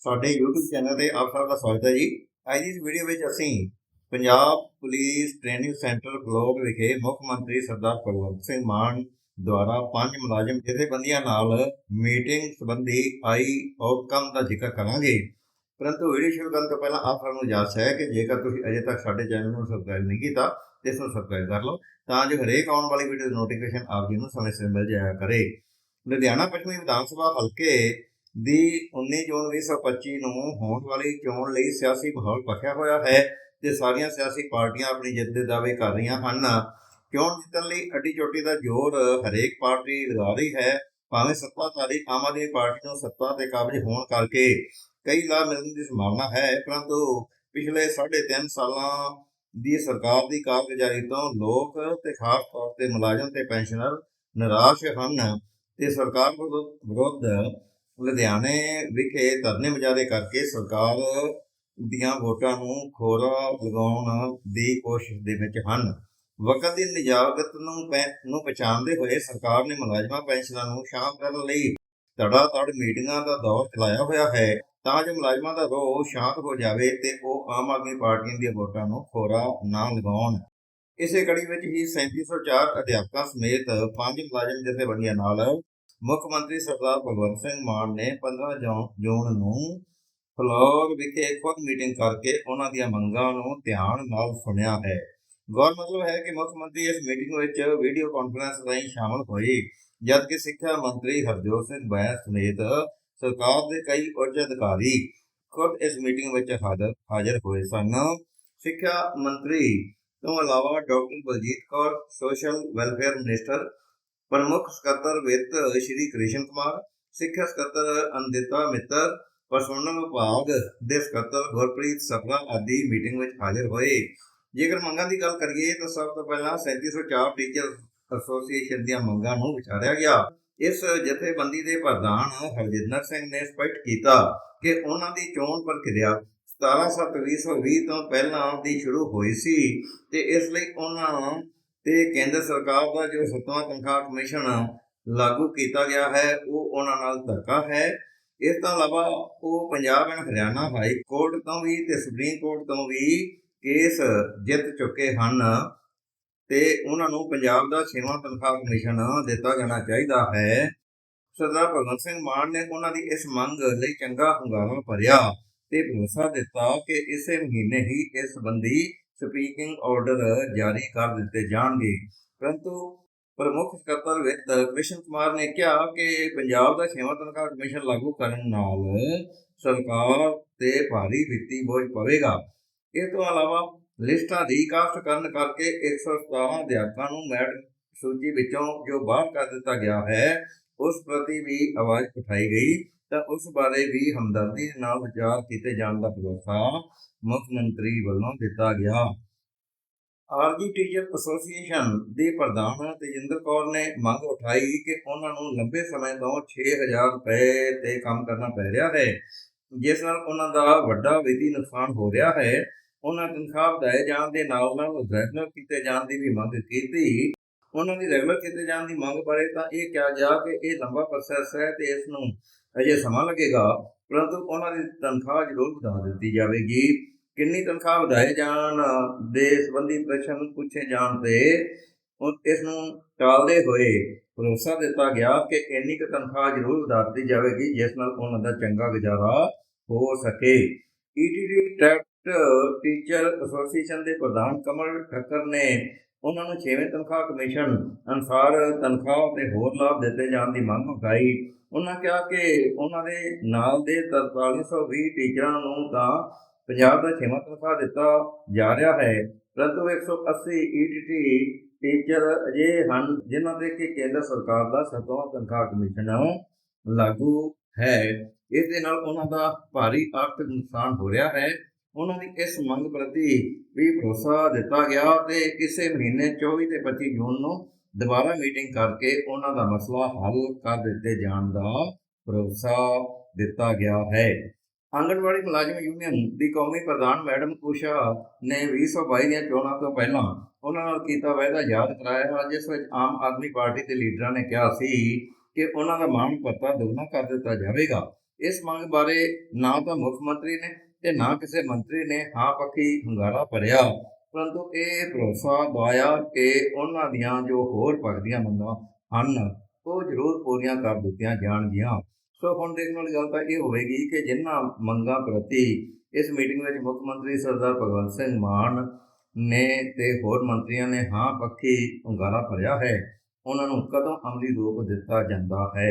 ਸਾਡੇ YouTube channel ਤੇ ਆਪ ਸਭ ਦਾ ਸਵਾਗਤ ਹੈ ਜੀ। ਅੱਜ ਦੀ ਇਸ ਵੀਡੀਓ ਵਿੱਚ ਅਸੀਂ ਪੰਜਾਬ ਪੁਲਿਸ ਟ੍ਰੇਨਿੰਗ ਸੈਂਟਰ ਬਲੋਕ ਵਿਖੇ ਮੁੱਖ ਮੰਤਰੀ ਸਰਦਾਰ ਭਗਵੰਤ ਸਿੰਘ ਮਾਨ ਦੁਆਰਾ ਪੰਜ ਮੁਲਾਜ਼ਮ ਜਥੇਬੰਦੀਆਂ ਨਾਲ ਮੀਟਿੰਗ ਸੰਬੰਧੀ ਆਈ ਆਊਟਕਮ ਦਾ ਜ਼ਿਕਰ ਕਰਾਂਗੇ। ਪਰੰਤੂ ਵੀਡੀਓ ਸ਼ੁਰੂ ਕਰਨ ਤੋਂ ਪਹਿਲਾਂ ਆਪ ਸਭ ਨੂੰ ਯਾਦ ਹੈ ਕਿ ਜੇਕਰ ਤੁਸੀਂ ਅਜੇ ਤੱਕ ਸਾਡੇ ਚੈਨਲ ਨੂੰ ਸਬਸਕ੍ਰਾਈਬ ਨਹੀਂ ਕੀਤਾ, ਤੇ ਇਸ ਨੂੰ ਸਬਸਕ੍ਰਾਈਬ ਕਰ ਲਓ, ਤਾਂ ਜੋ ਹਰੇਕ ਆਉਣ ਵਾਲੀ ਵੀਡੀਓ ਦੀ ਨੋਟੀਫਿਕੇਸ਼ਨ ਆਪ ਜੀ ਨੂੰ ਸਮੇਂ ਸਿਰ ਮਿਲ ਜਾਇਆ ਕਰੇ। ਲੁਧਿਆਣਾ ਪੱਛਮੀ ਵਿਧਾਨ ਸਭਾ ਹਲਕੇ ਦੀ 19 ਜੂਨ 2025 ਨੂੰ ਹੋਣ ਵਾਲੀ ਚੋਣ ਲਈ ਸਿਆਸੀ ਮਾਹੌਲ ਪੱਕਿਆ ਹੋਇਆ ਹੈ ਤੇ ਸਾਰੀਆਂ ਸਿਆਸੀ ਪਾਰਟੀਆਂ ਆਪਣੀ ਜਿੱਤ ਦੇ ਦਾਅਵੇ ਕਰ ਰਹੀਆਂ ਹਨ। ਚੋਣ ਜਿੱਤਣ ਲਈ ਅੱਡੀ ਚੋਟੀ ਦਾ ਜ਼ੋਰ ਹਰੇਕ ਪਾਰਟੀ ਲਗਾ ਰਹੀ ਹੈ, ਭਾਵੇਂ ਸੱਤਾਧਾਰੀ ਆਮ ਆਦਮੀ ਪਾਰਟੀ ਨੂੰ ਸੱਤਾ ਤੇ ਕਾਬਜ ਹੋਣ ਕਰਕੇ ਕਈ ਲਾਭ ਮਿਲਣ ਦੀ ਸੰਭਾਵਨਾ ਹੈ, ਪਰੰਤੂ ਪਿਛਲੇ 3.5 ਸਾਲਾਂ ਦੀ ਸਰਕਾਰ ਦੀ ਕਾਰਗੁਜ਼ਾਰੀ ਤੋਂ ਲੋਕ ਤੇ ਖਾਸ ਤੌਰ ਤੇ ਮੁਲਾਜ਼ਮ ਤੇ ਪੈਨਸ਼ਨਰ ਨਿਰਾਸ਼ ਹਨ ਤੇ ਸਰਕਾਰ ਵਿਰੁੱਧ ਵਿਰੁੱਧ ਲੁਧਿਆਣੇ ਵਿਖੇ ਧਰਨੇ ਮੁਜ਼ਾਹਰੇ ਕਰਕੇ ਸਰਕਾਰ ਦੀਆਂ ਵੋਟਾਂ ਨੂੰ ਖੋਰਾ ਲਗਾਉਣ ਦੀ ਕੋਸ਼ਿਸ਼ ਦੇ ਵਿੱਚ ਹਨ। ਵਕਤ ਦੀ ਨਿਜਾਗਤ ਨੂੰ ਪੈ- ਨੂੰ ਪਛਾਣਦੇ ਹੋਏ ਸਰਕਾਰ ਨੇ ਮੁਲਾਜ਼ਮਾਂ ਪੈਨਸ਼ਨਾਂ ਨੂੰ ਸ਼ਾਂਤ ਕਰਨ ਲਈ ਧੜਾ ਧੜ ਮੀਟਿੰਗਾਂ ਦਾ ਦੌਰ ਚਲਾਇਆ ਹੋਇਆ ਹੈ। ਤਾਂ ਜੋ ਮੁਲਾਜ਼ਮਾਂ ਦਾ ਰੋਹ ਸ਼ਾਂਤ ਹੋ ਜਾਵੇ ਤੇ ਉਹ ਆਮ ਆਦਮੀ ਪਾਰਟੀ ਦੀਆਂ ਵੋਟਾਂ ਨੂੰ ਖੋਰਾ ਨਾ ਲਗਾਉਣ। ਇਸੇ ਕੜੀ ਵਿੱਚ ਹੀ 3704 ਅਧਿਆਪਕਾਂ ਸਮੇਤ ਪੰਜ ਮੁਲਾਜ਼ਮ ਜਥੇਬੰਦੀਆਂ ਨਾਲ ਮੁੱਖ ਮੰਤਰੀ ਸਰਦਾਰ ਭਗਵੰਤ ਸਿੰਘ ਮਾਨ ਨੇ 15 ਜੂਨ- ਨੂੰ ਫਲੋਰ ਵਿਖੇ ਖੁਦ ਮੀਟਿੰਗ ਕਰਕੇ ਉਹਨਾਂ ਦੀਆਂ ਮੰਗਾਂ ਨੂੰ ਧਿਆਨ ਨਾਲ ਸੁਣਿਆ ਹੈ। ਗੌਰ ਮਤਲਬ ਹੈ ਕਿ ਮੁੱਖ ਮੰਤਰੀ ਇਸ ਮੀਟਿੰਗ ਵਿੱਚ ਵੀਡੀਓ ਕਾਨਫਰੰਸ ਰਾਹੀਂ ਸ਼ਾਮਲ ਹੋਏ, ਜਦਕਿ ਸਿੱਖਿਆ ਮੰਤਰੀ ਹਰਜੋਤ ਸਿੰਘ ਬੈਂਸ ਸਮੇਤ ਸਰਕਾਰ ਦੇ ਕਈ ਉੱਚ ਅਧਿਕਾਰੀ ਖੁਦ ਇਸ ਮੀਟਿੰਗ ਵਿੱਚ ਹਾਜ਼ਰ ਹਾਜ਼ਰ ਹੋਏ ਸਨ। ਸਿੱਖਿਆ ਮੰਤਰੀ ਤੋਂ ਇਲਾਵਾ doctor Baljit Kaur, social welfare minister ਪ੍ਰਮੁੱਖ ਸਕੱਤਰ ਵਿੱਤ ਸ਼੍ਰੀ ਕ੍ਰਿਸ਼ਨ ਕੁਮਾਰ ਸਿੱਖਿਆ ਸਕੱਤਰ ਅੰਦਿਤਾ ਮਿੱਤਰ ਪਰਸੋਨਲ ਵਿਭਾਗ ਦੇ ਸਕੱਤਰ ਗੁਰਪ੍ਰੀਤ ਸਪਨਾ ਆਦਿ ਮੀਟਿੰਗ ਵਿੱਚ ਹਾਜ਼ਰ ਹੋਏ। ਜੇਕਰ ਮੰਗਾਂ ਦੀ ਗੱਲ ਕਰੀਏ ਤਾਂ ਸਭ ਤੋਂ ਪਹਿਲਾਂ 3704 ਟੀਚਰ ਐਸੋਸੀਏਸ਼ਨ ਦੀਆਂ ਮੰਗਾਂ ਨੂੰ ਵਿਚਾਰਿਆ ਗਿਆ। ਇਸ ਜਥੇਬੰਦੀ ਦੇ ਪ੍ਰਧਾਨ ਹਰਜਿੰਦਰ ਸਿੰਘ ਨੇ ਸਪਸ਼ਟ ਕੀਤਾ ਕਿ ਉਹਨਾਂ ਦੀ ਚੋਣ ਪ੍ਰਕਿਰਿਆ 17/7/2020 ਤੋਂ ਪਹਿਲਾਂ ਦੀ ਸ਼ੁਰੂ ਹੋਈ ਸੀ ਤੇ ਇਸ ਲਈ ਉਹਨਾਂ ਤੇ ਕੇਂਦਰ ਸਰਕਾਰ ਦਾ ਜੋ ਸੱਤਵਾਂ ਤਨਖਾਹ ਕਮਿਸ਼ਨ ਲਾਗੂ ਕੀਤਾ ਗਿਆ ਹੈ, ਉਹ ਉਹਨਾਂ ਨਾਲ ਧੱਕਾ ਹੈ। ਇਸ ਤੋਂ ਇਲਾਵਾ ਉਹ Punjab and Haryana high court ਤੋਂ ਵੀ ਤੇ ਸੁਪਰੀਮ ਕੋਰਟ ਤੋਂ ਵੀ ਕੇਸ ਜਿੱਤ ਚੁੱਕੇ ਹਨ ਤੇ ਉਹਨਾਂ ਨੂੰ ਪੰਜਾਬ ਦਾ ਛੇਵਾਂ ਤਨਖਾਹ ਕਮਿਸ਼ਨ ਦਿੱਤਾ ਜਾਣਾ ਚਾਹੀਦਾ ਹੈ। ਸਰਦਾਰ ਭਗਵੰਤ ਸਿੰਘ ਮਾਨ ਨੇ ਉਹਨਾਂ ਦੀ ਇਸ ਮੰਗ ਲਈ ਚੰਗਾ ਹੁੰਗਾਰਾ ਭਰਿਆ ਤੇ ਭਰੋਸਾ ਦਿੱਤਾ ਕਿ ਇਸੇ ਮਹੀਨੇ ਹੀ ਇਸ ਸੰਬੰਧੀ ਸਪੀਕਿੰਗ ਆਰਡਰ ਜਾਰੀ ਕਰ ਦਿੱਤੇ ਜਾਣਗੇ। ਪਰੰਤੂ ਪ੍ਰਮੁੱਖ ਸਕੱਤਰ ਵਿੱਤ ਕ੍ਰਿਸ਼ਨ ਕੁਮਾਰ ਨੇ ਕਿਹਾ ਕਿ ਪੰਜਾਬ ਦਾ ਛੇਵਾਂ ਤਨਖਾਹ ਕਮਿਸ਼ਨ ਲਾਗੂ ਕਰਨ ਨਾਲ ਸਰਕਾਰ ਤੇ ਭਾਰੀ ਵਿੱਤੀ ਬੋਝ ਪਵੇਗਾ। ਇਸ ਤੋਂ ਇਲਾਵਾ ਲਿਸਟਾਂ ਦੀ ਕਾਸਟ ਕਰਨ ਕਰਕੇ 117 ਅਧਿਆਪਕਾਂ ਨੂੰ ਮੈਟ ਸੂਚੀ ਵਿੱਚੋਂ ਜੋ ਬਾਹਰ ਕਰ ਦਿੱਤਾ ਗਿਆ ਹੈ, ਉਸ ਪ੍ਰਤੀ ਵੀ ਆਵਾਜ਼ ਉਠਾਈ ਗਈ। ਤਾਂ ਉਸ ਬਾਰੇ ਵੀ ਹਮਦਰਦੀ ਨਾਲ ਵਿਚਾਰ ਕੀਤੇ ਜਾਣ ਦਾ ਭਰੋਸਾ ਮੁੱਖ ਮੰਤਰੀ ਵੱਲੋਂ ਦਿੱਤਾ ਗਿਆ। ਆਰਜੀ ਟੀਚਰ ਐਸੋਸੀਏਸ਼ਨ ਦੇ ਪ੍ਰਧਾਨ ਤੇਜਿੰਦਰ ਕੌਰ ਨੇ ਮੰਗ ਉਠਾਈ ਕਿ ਉਹਨਾਂ ਨੂੰ ਲੰਬੇ ਸਮੇਂ ਤੋਂ 6000 ਰੁਪਏ ਤੇ ਕੰਮ ਕਰਨਾ ਪੈ ਰਿਹਾ ਹੈ, ਜਿਸ ਨਾਲ ਉਹਨਾਂ ਦਾ ਵੱਡਾ ਵਿੱਤੀ ਨੁਕਸਾਨ ਹੋ ਰਿਹਾ ਹੈ। ਉਹਨਾਂ ਤਨਖਾਹ ਵਧਾਏ ਜਾਣ ਦੇ ਨਾਲ ਨਾਲ ਰੈਗੂਲਰ ਕੀਤੇ ਜਾਣ ਦੀ ਵੀ ਮੰਗ ਕੀਤੀ। ਉਹਨਾਂ ਦੀ ਰੈਗੂਲਰ ਕੀਤੇ ਜਾਣ ਦੀ ਮੰਗ ਬਾਰੇ ਤਾਂ ਇਹ ਕਿਹਾ ਗਿਆ ਕਿ ਇਹ ਲੰਬਾ ਪ੍ਰੋਸੈਸ ਹੈ ਤੇ ਇਸ ਨੂੰ ਅਜੇ ਸਮਾਂ ਲੱਗੇਗਾ ਪਰੰਤੂ ਉਹਨਾਂ ਦੀ ਤਨਖਾਹ ਜ਼ਰੂਰ ਵਧਾ ਦਿੱਤੀ ਜਾਵੇਗੀ ਕਿੰਨੀ ਤਨਖਾਹ ਵਧਾਏ ਜਾਣ ਦੇ ਸੰਬੰਧੀ ਪ੍ਰਸ਼ਨ ਪੁੱਛੇ ਜਾਣ ਤੇ ਇਸ ਨੂੰ ਟਾਲਦੇ ਹੋਏ ਭਰੋਸਾ ਦਿੱਤਾ ਗਿਆ ਕਿ ਇੰਨੀ ਕੁ ਤਨਖਾਹ ਜ਼ਰੂਰ ਵਧਾ ਦਿੱਤੀ ਜਾਵੇਗੀ ਜਿਸ ਨਾਲ ਉਹਨਾਂ ਦਾ ਚੰਗਾ ਗੁਜ਼ਾਰਾ ਹੋ ਸਕੇ ਈਟੀਡੀ ਟੈਟ ਟੀਚਰ ਐਸੋਸੀਏਸ਼ਨ ਦੇ ਪ੍ਰਧਾਨ ਕਮਲ ਠੱਕਰ ਨੇ ਉਹਨਾਂ ਨੂੰ 6ਵੇਂ ਤਨਖਾਹ ਕਮਿਸ਼ਨ ਅਨੁਸਾਰ ਤਨਖਾਹ ਤੇ ਹੋਰ ਲਾਭ ਦਿੱਤੇ ਜਾਣ ਦੀ ਮੰਗ ਉਠਾਈ। ਉਹਨਾਂ ਕਿਹਾ ਕਿ ਉਹਨਾਂ ਦੇ ਨਾਲ ਦੇ 4320 ਟੀਚਰਾਂ ਨੂੰ ਤਾਂ ਪੰਜਾਬ ਦਾ 6ਵਾਂ ਤਨਖਾਹ ਦਿੱਤਾ ਜਾ ਰਿਹਾ ਹੈ, ਪਰੰਤੂ 180 ਈਟੀਟੀ ਟੀਚਰ ਅਜੇ ਹਨ ਜਿਨ੍ਹਾਂ ਦੇ ਕਿ ਕੇਂਦਰ ਸਰਕਾਰ ਦਾ 7ਵਾਂ ਤਨਖਾਹ ਕਮਿਸ਼ਨ ਲਾਗੂ ਹੈ। ਇਸ ਦੇ ਨਾਲ ਉਹਨਾਂ ਦਾ ਭਾਰੀ ਆਰਥਿਕ ਨੁਕਸਾਨ ਹੋ ਰਿਹਾ ਹੈ। ਉਹਨਾਂ ਦੀ ਇਸ ਮੰਗ ਪ੍ਰਤੀ ਵੀ ਭਰੋਸਾ ਦਿੱਤਾ ਗਿਆ ਤੇ ਇਸੇ ਮਹੀਨੇ 24 ਤੇ 25 ਜੂਨ ਨੂੰ ਦੁਬਾਰਾ ਮੀਟਿੰਗ ਕਰਕੇ ਉਹਨਾਂ ਦਾ ਮਸਲਾ ਹੱਲ ਕਰ ਦਿੱਤੇ ਜਾਣ ਦਾ ਭਰੋਸਾ ਦਿੱਤਾ ਗਿਆ ਹੈ। ਆਂਗਣਵਾੜੀ ਮੁਲਾਜ਼ਮ ਯੂਨੀਅਨ ਦੀ ਕੌਮੀ ਪ੍ਰਧਾਨ ਮੈਡਮ ਉਸ਼ਾ ਨੇ 2022 ਦੀਆਂ ਚੋਣਾਂ ਤੋਂ ਪਹਿਲਾਂ ਉਹਨਾਂ ਨਾਲ ਕੀਤਾ ਵਾਅਦਾ ਯਾਦ ਕਰਾਇਆ। ਜਿਸ ਵਿੱਚ ਆਮ ਆਦਮੀ ਪਾਰਟੀ ਦੇ ਲੀਡਰਾਂ ਨੇ ਕਿਹਾ ਸੀ ਕਿ ਉਹਨਾਂ ਦਾ ਮਾਣ ਭੱਤਾ ਦੁੱਗਣਾ ਕਰ ਦਿੱਤਾ ਜਾਵੇਗਾ। ਇਸ ਮੰਗ ਬਾਰੇ ਨਾ ਤਾਂ ਮੁੱਖ ਮੰਤਰੀ ਨੇ ਤੇ ਨਾ ਕਿਸੇ ਮੰਤਰੀ ਨੇ ਹਾਂ ਪੱਖੀ ਹੁੰਗਾਰਾ ਭਰਿਆ। ਪਰੰਤੂ ਇਹ ਭਰੋਸਾ ਦਵਾਇਆ ਕਿ ਉਹਨਾਂ ਦੀਆਂ ਜੋ ਹੋਰ ਪੱਕਦੀਆਂ ਮੰਗਾਂ ਹਨ ਉਹ ਜ਼ਰੂਰ ਪੂਰੀਆਂ ਕਰ ਦਿੱਤੀਆਂ ਜਾਣਗੀਆਂ। ਸੋ ਹੁਣ ਦੇਖਣ ਵਾਲੀ ਗੱਲ ਤਾਂ ਇਹ ਹੋਵੇਗੀ ਕਿ ਜਿਨ੍ਹਾਂ ਮੰਗਾਂ ਪ੍ਰਤੀ ਇਸ ਮੀਟਿੰਗ ਵਿੱਚ ਮੁੱਖ ਮੰਤਰੀ ਸਰਦਾਰ ਭਗਵੰਤ ਸਿੰਘ ਮਾਨ ਨੇ ਤੇ ਹੋਰ ਮੰਤਰੀਆਂ ਨੇ ਹਾਂ ਪੱਖੀ ਹੁੰਗਾਰਾ ਭਰਿਆ ਹੈ ਉਹਨਾਂ ਨੂੰ ਕਦੋਂ ਅਮਲੀ ਰੂਪ ਦਿੱਤਾ ਜਾਂਦਾ ਹੈ?